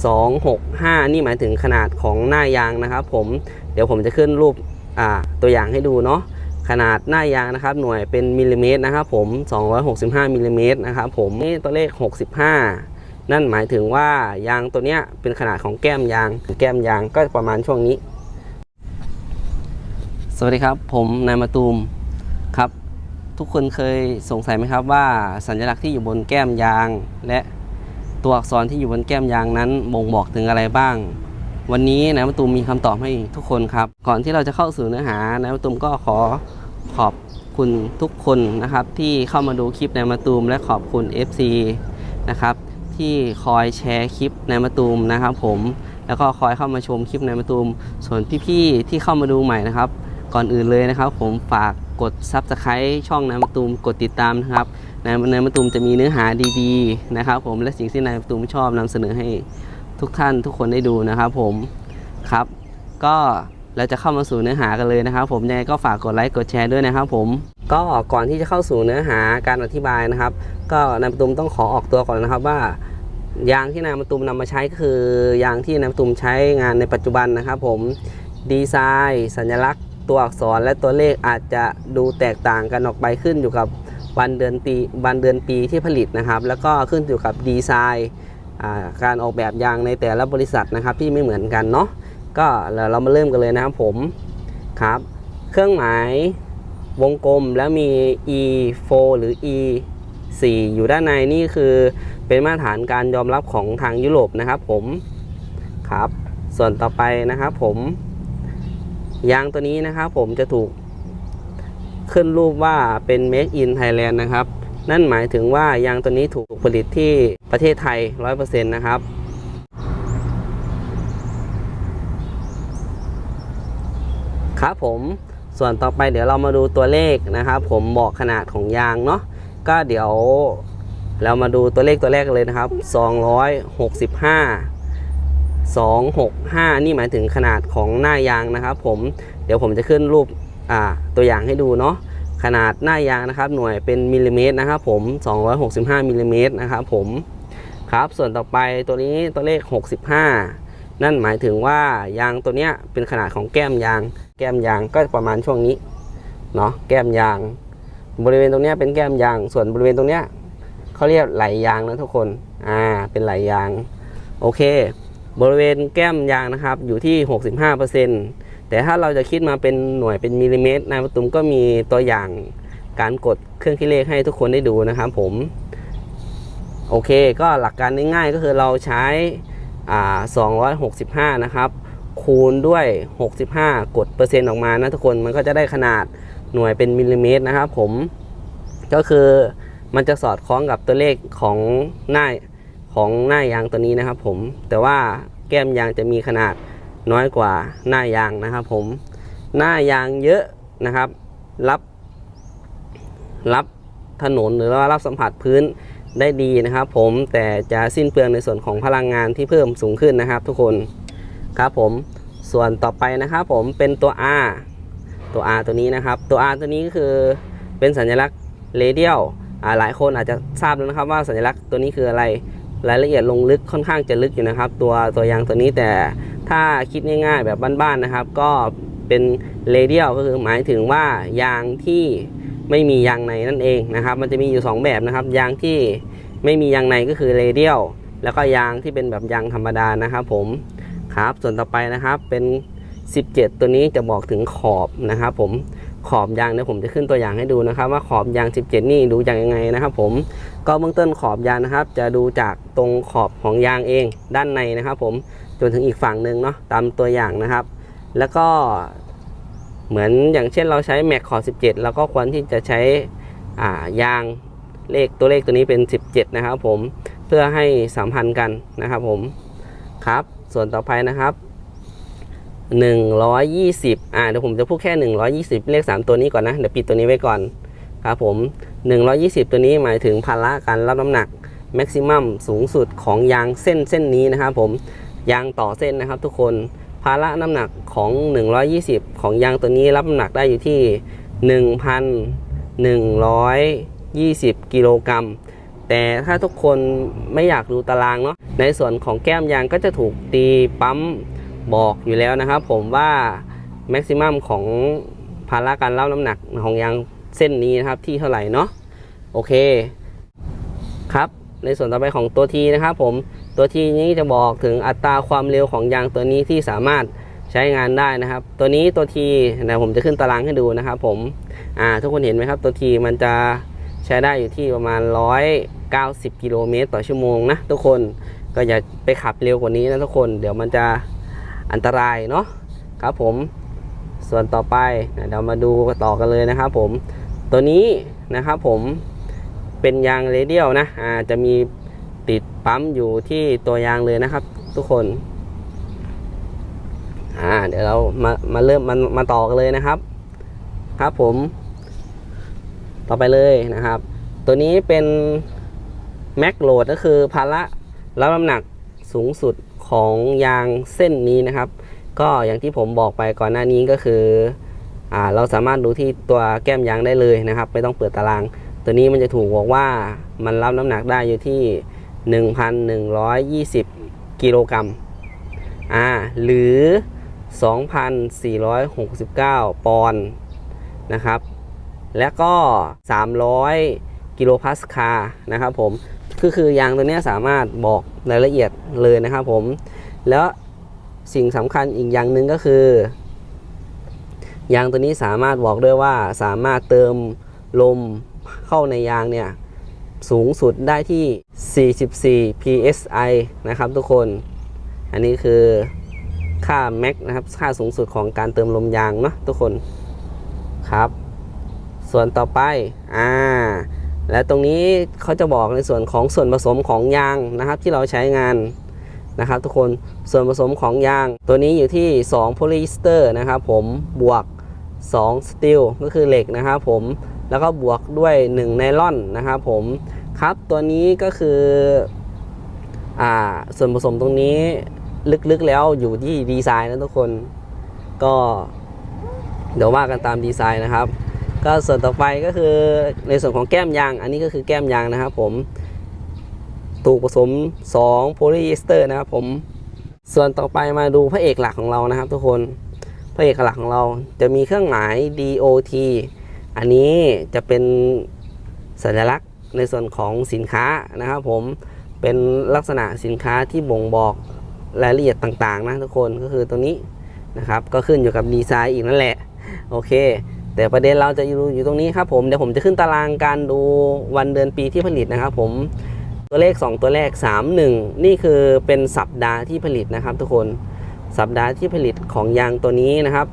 265 นี่หมายถึงขนาดของหน้ายางนะครับ ผมเดี๋ยวผมจะขึ้นรูปตัวอย่างให้ดูเนาะขนาดหน้ายางนะครับ หน่วยเป็นมิลลิเมตรนะครับ ผม 265มิลลิเมตรนะครับ ผมนี่ตัวเลข 65 นั่นหมายถึงว่ายางตัวเนี้ยเป็นขนาดของแก้มยาง แก้มยางก็ประมาณช่วงนี้ สวัสดีครับ ผมนายมาตูมครับ ทุกคนเคยสงสัยไหมครับว่าสัญลักษณ์ที่อยู่บนแก้มยางและ ตัวอักษรที่อยู่บนแก้มยางนั้นบ่งบอกถึงอะไรบ้าง วันนี้นายมาตูมมีคำตอบให้ทุกคนครับ ก่อนที่เราจะเข้าสู่เนื้อหานายมาตูมก็ขอขอบคุณทุกคนนะครับ ที่เข้ามาดูคลิปนายมาตูมและขอบคุณ FC นะครับที่คอยแชร์คลิปนายมาตูมนะครับ ผมแล้วก็คอยเข้ามาชมคลิปนายมาตูมส่วนพี่ๆที่เข้ามาดูใหม่นะครับ ก่อนอื่นเลยนะครับ ผมฝากกด Subscribe ช่องนายมาตูมกดติดตามนะครับ นายนายมาตูมจะมีเนื้อหาดีๆนะครับ ผมและสิ่งที่นายมาตูมชอบนำเสนอให้ทุกท่านทุกคนได้ดูนะครับผมครับ ก็เราจะเข้ามาสู่เนื้อหากันเลยนะครับ ผมยังไงก็ฝากกดไลค์กดแชร์ด้วยนะครับ ผมก็ก่อนที่จะเข้าสู่เนื้อหาการอธิบายนะครับ ก็นายมาตูมต้องขอออกตัวก่อนนะครับว่ายางที่นายมาตูมนำมาใช้ก็คือยางที่นายมาตูมใช้งานในปัจจุบันนะครับ ผมดีไซน์ สัญลักษณ์ ตัวอักษรและตัวเลขอาจจะดูแตกต่างกันออกไปขึ้นอยู่กับ วันเดือนปีวันเดือนปีที่ผลิตนะครับ แล้วก็ขึ้นอยู่กับดีไซน์การออกแบบยางในแต่ละบริษัทนะครับที่ไม่เหมือนกันเนาะก็เราเรามาเริ่มกันเลยนะครับผมครับ เครื่องหมายวงกลมแล้วมี e4 หรือ e4 อยู่ด้านในนี่คือเป็นมาตรฐานการยอมรับของทางยุโรปนะครับผมครับ ส่วนต่อไปนะครับผมยางตัวนี้นะครับผมจะถูก ขึ้นรูปว่าเป็น Make in Thailand นะครับ นั่นหมายถึงว่ายางตัวนี้ถูกผลิตที่ประเทศไทย 100%นะครับครับผมส่วนต่อไปเดี๋ยวเรามาดูตัวเลขนะครับผมบอกขนาดของยางเนาะก็เดี๋ยวเรามาดูตัวเลขตัวแรกเลยนะครับ 265 265 นี่หมายถึงขนาดของหน้ายางนะครับผมเดี๋ยวผมจะขึ้นรูปตัวอย่างให้ดูเนาะ ขนาดหน้ายางนะครับหน่วยเป็นมิลลิเมตรนะครับผม 265มิลลิเมตรนะครับผมครับส่วนต่อไปตัวนี้ตัวเลข 65 นั่นหมายถึงว่ายางตัวเนี้ยเป็นขนาดของแก้มยาง แก้มยางก็ประมาณช่วงนี้เนาะแก้มยาง บริเวณตรงเนี้ยเป็นแก้มยาง ส่วนบริเวณตรงเนี้ยเขาเรียกไหลยางนะทุกคนอ่าเป็นไหลยางโอเค บริเวณแก้มยางนะครับอยู่ที่ 65% แต่ถ้าเราจะคิดมาเป็นหน่วยเป็นมิลลิเมตรนายประตุมก็มีตัวอย่างการกดเครื่องคิดเลขให้ทุกคนได้ดูนะครับผม โอเคก็หลักการง่ายๆก็คือเราใช้265 นะครับ คูณด้วย 65 กดเปอร์เซ็นต์ออกมานะทุกคนมันก็จะได้ขนาดหน่วยเป็นมิลลิเมตรนะครับผม ก็คือมันจะสอดคล้องกับตัวเลขของหน้าของหน้ายางตัวนี้นะครับผม แต่ว่าแก้มยางจะมีขนาด น้อยกว่าหน้ายางนะครับผมหน้ายางเยอะนะครับ รับรับถนนหรือว่ารับสัมผัสพื้นได้ดีนะครับ ผมแต่จะสิ้นเปลืองในส่วนของพลังงานที่เพิ่มสูงขึ้นนะครับ ทุกคนครับผมส่วนต่อไปนะครับ ผมเป็นตัว R ตัว R ตัวนี้นะครับ ตัว R ตัวนี้ก็คือเป็นสัญลักษณ์เรเดียลหลายคนอาจจะทราบแล้วนะครับ ว่าสัญลักษณ์ตัวนี้คืออะไรรายละเอียดลงลึกค่อนข้างจะลึกอยู่นะครับ ตัวตัวยางตัวนี้แต่ ถ้าคิดง่ายๆ แบบบ้านๆนะครับ ก็เป็นเรเดียลก็คือหมายถึงว่ายางที่ไม่มียางในนั่นเองนะครับ มันจะมีอยู่ 2 แบบนะครับ ยางที่ไม่มียางในก็คือเรเดียลแล้วก็ยางที่เป็นแบบยางธรรมดานะครับ ผมครับส่วนต่อไปนะครับเป็น 17 ตัวนี้จะบอกถึงขอบนะครับผมขอบยางเดี๋ยวผมจะขึ้นตัวอย่างให้ดูนะครับ ว่าขอบยาง 17 นี่ดูอย่างยังไงนะครับ ผมก็เบื้องต้นขอบยางนะครับ จะดูจากตรงขอบของยางเองด้านในนะครับ ผม จนถึงอีกฝั่งหนึ่งเนาะตามตัวอย่างนะครับ แล้วก็เหมือนอย่างเช่นเราใช้แม็กขอบ17เราก็ควรที่จะใช้อ่ายางเลขตัวเลขตัวนี้เป็น 17 นะครับผมเพื่อให้สัมพันธ์กันนะครับผมครับส่วนต่อไปนะครับ 120อ่าเดี๋ยวผมจะพูดแค่ 120 เลข 3 ตัวนี้ก่อนนะ เดี๋ยวปิดตัวนี้ไว้ก่อนครับผม 120 ตัวนี้หมายถึงภาระการรับน้ำหนักแม็กซิมัมสูงสุดของยางเส้นเส้นนี้นะครับผม ยางต่อเส้นนะครับ ทุกคนภาระน้ำหนักของ 120 ของยางตัวนี้รับน้ำหนักได้อยู่ที่ 1,120 กิโลกรัมแต่ถ้าทุกคนไม่อยากดูตารางเนาะในส่วนของแก้มยางก็จะถูกตีปั๊มบอกอยู่แล้วนะครับผมว่าแม็กซิมัมของภาระการรับน้ำหนักของยางเส้นนี้นะครับที่เท่าไหร่เนาะโอเคครับ ในส่วนต่อไปของตัวทีนะครับผม ตัวทีนี้จะบอกถึงอัตราความเร็วของยางตัวนี้ที่สามารถใช้งานได้นะครับ ตัวนี้ตัวทีนะผมจะขึ้นตารางให้ดูนะครับ ผมอ่าทุกคนเห็นไหมครับ ตัวทีมันจะใช้ได้อยู่ที่ประมาณ 190 กิโลเมตรต่อชั่วโมงนะทุกคนก็อย่าไปขับเร็วกว่านี้นะทุกคน เดี๋ยวมันจะอันตรายเนาะครับผมส่วนต่อไปนะเดี๋ยวมาดูต่อกันเลยนะครับผมตัวนี้นะครับผมเป็นยางเรเดียลนะอ่าจะมี ปั๊มอยู่ที่ตัวยางเลยนะครับ ทุกคน อ่า เดี๋ยวเรามามาเริ่มมามาต่อกันเลยนะครับ ครับผม ต่อไปเลยนะครับ ตัวนี้เป็นแม็กโหลดก็คือภาระรับน้ำหนักสูงสุดของยางเส้นนี้นะครับ ก็อย่างที่ผมบอกไปก่อนหน้านี้ก็คืออ่าเราสามารถดูที่ตัวแก้มยางได้เลยนะครับ ไม่ต้องเปิดตาราง ตัวนี้มันจะถูกบอกว่ามันรับน้ำหนักได้อยู่ที่ 1,120 กิโลกรัมอ่าหรือ 2,469 ปอนด์นะครับ และก็ 300 กิโลพาสคาล์นะครับผมคือคือยางตัวนี้สามารถบอกรายละเอียดเลยนะครับผม แล้วสิ่งสำคัญอีกอย่างหนึ่งก็คือยางตัวนี้สามารถบอกด้วยว่าสามารถเติมลมเข้าในยางเนี่ย สูงสุดได้ที่ 44 psi นะครับทุกคน อันนี้คือค่าแม็กนะครับ ค่าสูงสุดของการเติมลมยางเนาะทุกคนครับ ส่วนต่อไปอ่าและตรงนี้เขาจะบอกในส่วนของส่วนผสมของยางนะครับที่เราใช้งานนะครับ ทุกคนส่วนผสมของยาง ตัวนี้อยู่ที่2โพลีสเตอร์นะครับผมบวก 2 สตีลก็คือเหล็กนะครับผม แล้วก็บวกด้วย1ไนล่อนนะครับผมครับตัวนี้ก็คืออ่าส่วนผสมตรงนี้ลึกๆแล้วอยู่ที่ดีไซน์นะทุกคนก็เดี๋ยวว่ากันตามดีไซน์นะครับ ก็ส่วนต่อไปก็คือในส่วนของแก้มยาง อันนี้ก็คือแก้มยางนะครับผมถูกผสม 2 โพลีเอสเตอร์นะครับผมส่วนต่อไปมาดูพระเอกหลักของเรานะครับทุกคนพระเอกหลักของเราจะมีเครื่องหมาย DOT อันนี้จะเป็นสัญลักษณ์ในส่วนของสินค้านะครับผมเป็นลักษณะสินค้าที่บ่งบอกรายละเอียดต่างๆนะทุกคนก็คือตัวนี้นะครับก็ขึ้นอยู่กับดีไซน์อีกนั่นแหละโอเค แต่ประเด็นเราจะอยู่อยู่ตรงนี้ครับผมเดี๋ยวผมจะขึ้นตารางการดูวันเดือนปีที่ผลิตนะครับผมตัวเลข 2 ตัวแรก 3 1 นี่คือเป็นสัปดาห์ที่ผลิตนะครับทุกคนสัปดาห์ที่ผลิตของยางตัวนี้นะครับ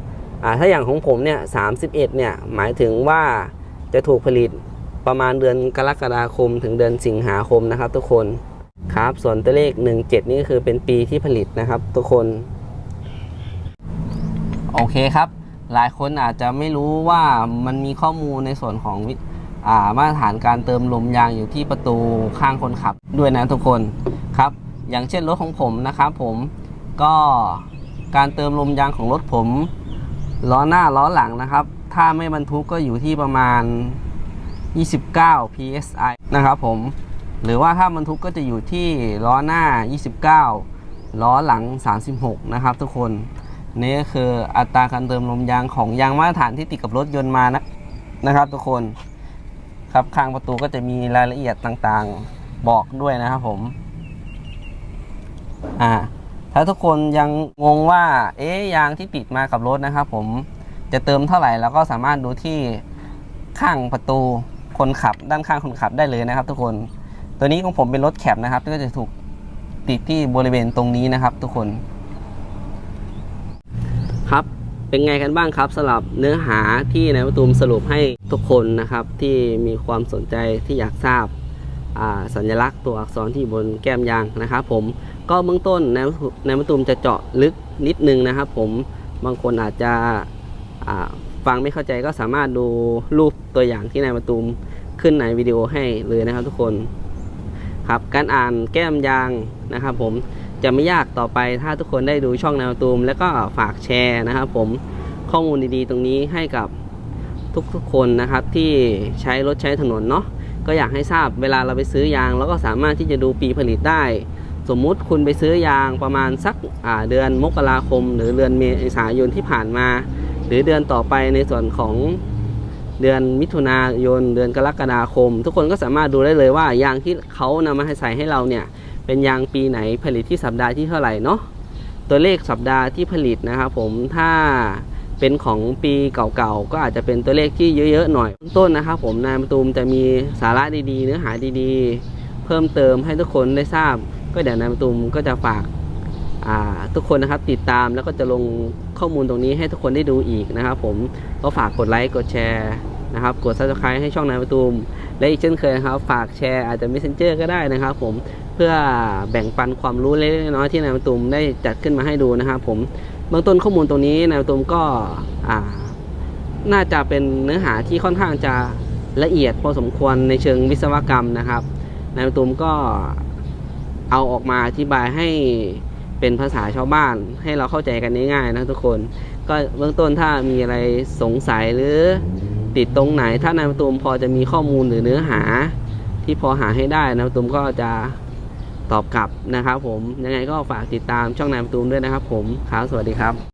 ถ้าอย่างของผมเนี่ย31เนี่ยหมายถึงว่าจะถูกผลิตประมาณเดือนกรกฎาคมถึงเดือนสิงหาคมนะครับ ทุกคนครับส่วนตัวเลข 17 นี่ก็คือเป็นปีที่ผลิตนะครับ ทุกคน โอเคครับ หลายคนอาจจะไม่รู้ว่ามันมีข้อมูลในส่วนของอามาตรฐานการเติมลมยางอยู่ที่ประตูข้างคนขับด้วยนะทุกคนครับ อย่างเช่นรถของผมนะครับผมก็การเติมลมยางของรถผม ล้อหน้าล้อหลังนะครับ ถ้าไม่บรรทุกก็อยู่ที่ประมาณ 29 psi นะครับผม หรือว่าถ้าบรรทุกก็จะอยู่ที่ล้อหน้า 29 ล้อหลัง 36 นะครับทุกคน นี่ก็คืออัตราการเติมลมยางของยางมาตรฐานที่ติดกับรถยนต์มานะนะครับทุกคน ครับข้างประตูก็จะมีรายละเอียดต่างๆ บอกด้วยนะครับผม อ่า ถ้าทุกคนยังงงว่า เอ๊ะยางที่ติดมากับรถนะครับผมจะเติมเท่าไหร่แล้วก็สามารถดูที่ข้างประตูคนขับ ด้านข้างคนขับได้เลยนะครับ ทุกคน ตัวนี้ของผมเป็นรถแคปนะครับก็จะถูกติดที่บริเวณตรงนี้นะครับ ทุกคน ครับเป็นไงกันบ้างครับสำหรับเนื้อหาที่นายประตูมสรุปให้ทุกคนนะครับ ที่มีความสนใจที่อยากทราบาสัญลักษณ์ตัวอักษรที่บนแก้มยางนะครับ ผม ก็เบื้องต้นนายนายประตูมจะเจาะลึกนิดนึงนะครับ ผมบางคนอาจจะฟังไม่เข้าใจก็สามารถดูรูปตัวอย่างที่นายประตูมขึ้นในวิดีโอให้เลยนะครับทุกคนครับการอ่านแก้มยางนะครับ ผมจะไม่ยากต่อไปถ้าทุกคนได้ดูช่องแนวตูม แล้วก็ฝากแชร์นะครับ ผมข้อมูลดีๆ ตรงนี้ให้กับทุกๆคนนะครับที่ใช้รถใช้ถนนเนาะก็อยากให้ทราบเวลาเราไปซื้อยางเราก็สามารถที่จะดูปีผลิตได้ สมมุติคุณไปซื้อยางประมาณสักเดือนมกราคม หรือเดือนเมษายนที่ผ่านมา หรือเดือนต่อไปในส่วนของเดือนมิถุนายนเดือนกรกฎาคม ทุกคนก็สามารถดูได้เลยว่ายางที่เขานำมาให้ใส่ให้เราเนี่ยเป็นยางปีไหนผลิตที่สัปดาห์ที่เท่าไหร่เนาะตัวเลขสัปดาห์ที่ผลิตนะครับผมถ้าเป็นของปีเก่าๆ ก็อาจจะเป็นตัวเลขที่เยอะๆหน่อยต้นนะครับผมนายมาตูมจะมีสาระดีๆ เนื้อหาดีๆ เพิ่มเติมให้ทุกคนได้ทราบ ก็เดี๋ยวนายมาตูมก็จะฝากทุกคนนะครับติดตามแล้วก็จะลงข้อมูลตรงนี้ให้ทุกคนได้ดูอีกนะครับ ผมก็ฝากกดไลค์กดแชร์นะครับ กด subscribe ให้ช่องนายประตูม และอีกเช่นเคยนะครับ ฝากแชร์อาจจะ messenger ก็ได้นะครับ ผมเพื่อแบ่งปันความรู้เล็กน้อยที่นายประตูมได้จัดขึ้นมาให้ดูนะครับ ผมเบื้องต้นข้อมูลตรงนี้นายประตูมก็น่าจะเป็นเนื้อหาที่ค่อนข้างจะละเอียดพอสมควรในเชิงวิศวกรรมนะครับนายประตูมก็ เอาออกมาอธิบายให้เป็นภาษาชาวบ้านให้เราเข้าใจกันง่ายๆนะทุกคน ก็เบื้องต้นถ้ามีอะไรสงสัยหรือติดตรงไหน ถ้านายประตูมพอจะมีข้อมูลหรือเนื้อหา ที่พอหาให้ได้นายประตูมก็จะตอบกลับนะครับผมยังไงก็ฝากติดตามช่องนายประตูมด้วยนะครับผมครับสวัสดีครับ